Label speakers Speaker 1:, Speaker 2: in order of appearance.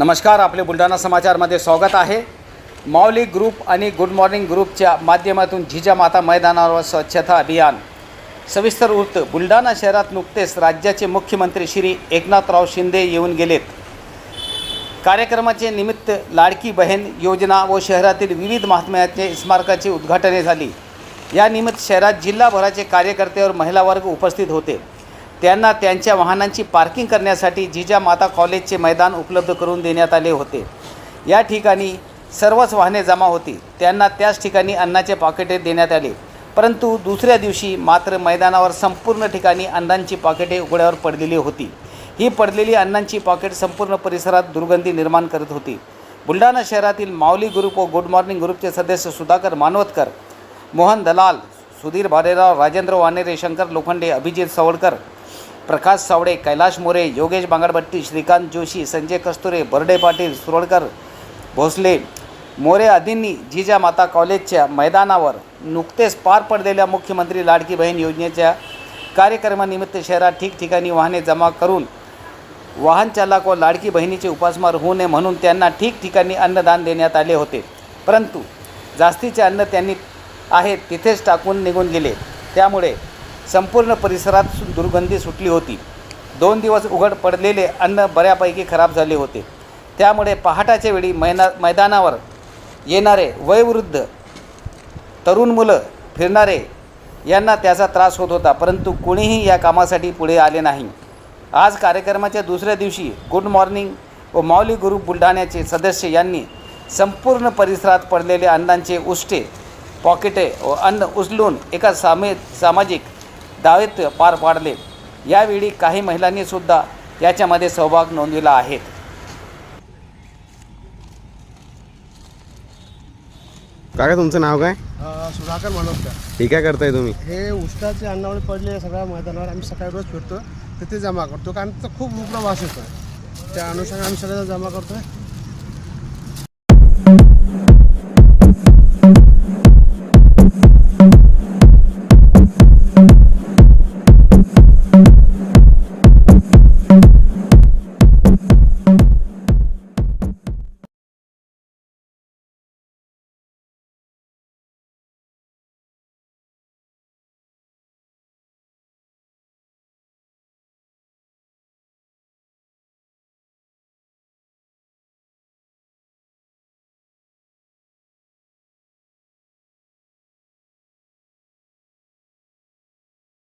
Speaker 1: नमस्कार आपले बुलढाणा समाचारमध्ये स्वागत आहे. माऊली ग्रुप आणि गुड मॉर्निंग ग्रुपच्या माध्यमातून जिजामाता मैदानावर स्वच्छता अभियान. सविस्तर वृत्त बुलढाणा शहरात नुकतेच राज्याचे मुख्यमंत्री श्री एकनाथराव शिंदे येऊन गेलेत. कार्यक्रमाचे निमित्त लाडकी बहीण योजना व शहरातील विविध महात्म्याचे स्मारकाची उद्घाटने झाली. या निमित्त शहरात जिल्हाभराचे कार्यकर्ते व महिला वर्ग उपस्थित होते. त्यांना त्यांच्या वाहनांची पार्किंग करण्यासाठी जिजामाता कॉलेजचे मैदान उपलब्ध करून देण्यात आले होते. या ठिकाणी सर्वच वाहने जमा होती. त्यांना त्याच ठिकाणी अन्नाचे पाकिटे देण्यात आले. परंतु दुसऱ्या दिवशी मात्र मैदानावर संपूर्ण ठिकाणी अन्नांची पाकिटे उघड्यावर पडलेली होती. ही पडलेली अन्नांची पाकिट संपूर्ण परिसरात दुर्गंधी निर्माण करत होती. बुलढाणा शहरातील माऊली ग्रुप व गुड मॉर्निंग ग्रुपचे सदस्य सुधाकर मानवतकर मोहन दलाल सुधीर भालेराव राजेंद्र वानेरे शंकर लोखंडे अभिजित सवडकर प्रकाश सावडे कैलाश मोरे योगेश बांगडभट्टी श्रीकांत जोशी संजय कस्तुरे बर्डे पाटील सुरळकर भोसले मोरे आदींनी जिजा माता कॉलेजच्या मैदानावर नुकतेच पार पडलेल्या मुख्यमंत्री लाडकी बहीण योजनेच्या कार्यक्रमानिमित्त शहरात ठिकठिकाणी वाहने जमा करून वाहन चालक व लाडकी बहिणीचे उपासमार होऊ नये म्हणून त्यांना ठिकठिकाणी अन्नदान देण्यात आले होते. परंतु जास्तीचे अन्न त्यांनी आहे तिथेच टाकून निघून गेले. त्यामुळे संपूर्ण परिसरात सु- दुर्गंधी सुटली होती. दोन दिवस उघड पडलेले अन्न बऱ्यापैकी खराब झाले होते. त्यामुळे पहाटाच्या वेळी मैना मैदानावर येणारे वयोवृद्ध तरुण मुलं फिरणारे यांना त्याचा त्रास होत होता परंतु कोणीही या कामासाठी पुढे आले नाही. आज कार्यक्रमाच्या दुसऱ्या दिवशी गुड मॉर्निंग व माऊली ग्रुप बुलढाण्याचे सदस्य यांनी संपूर्ण परिसरात पडलेले अन्नांचे उष्टे पॉकेटे व अन्न उचलून एका सामे सामाजिक दायित्व पार पाडले. यावेळी काही महिलांनी सुद्धा याच्यामध्ये सहभाग नोंदविला आहेत
Speaker 2: काका तुमचं नाव काय?
Speaker 3: अ, सुधाकर मनोजकर
Speaker 2: हे काय करताय तुम्ही?
Speaker 3: हे उष्टाचे अन्नावळे पडले सगळ्या मैदानावर. आम्ही सकाळी रोज फिरतो. तिथे जमा करतो. कारण तिथं खूप उपरा वास येतो त्या अनुषंगाने आम्ही सगळं जमा करतो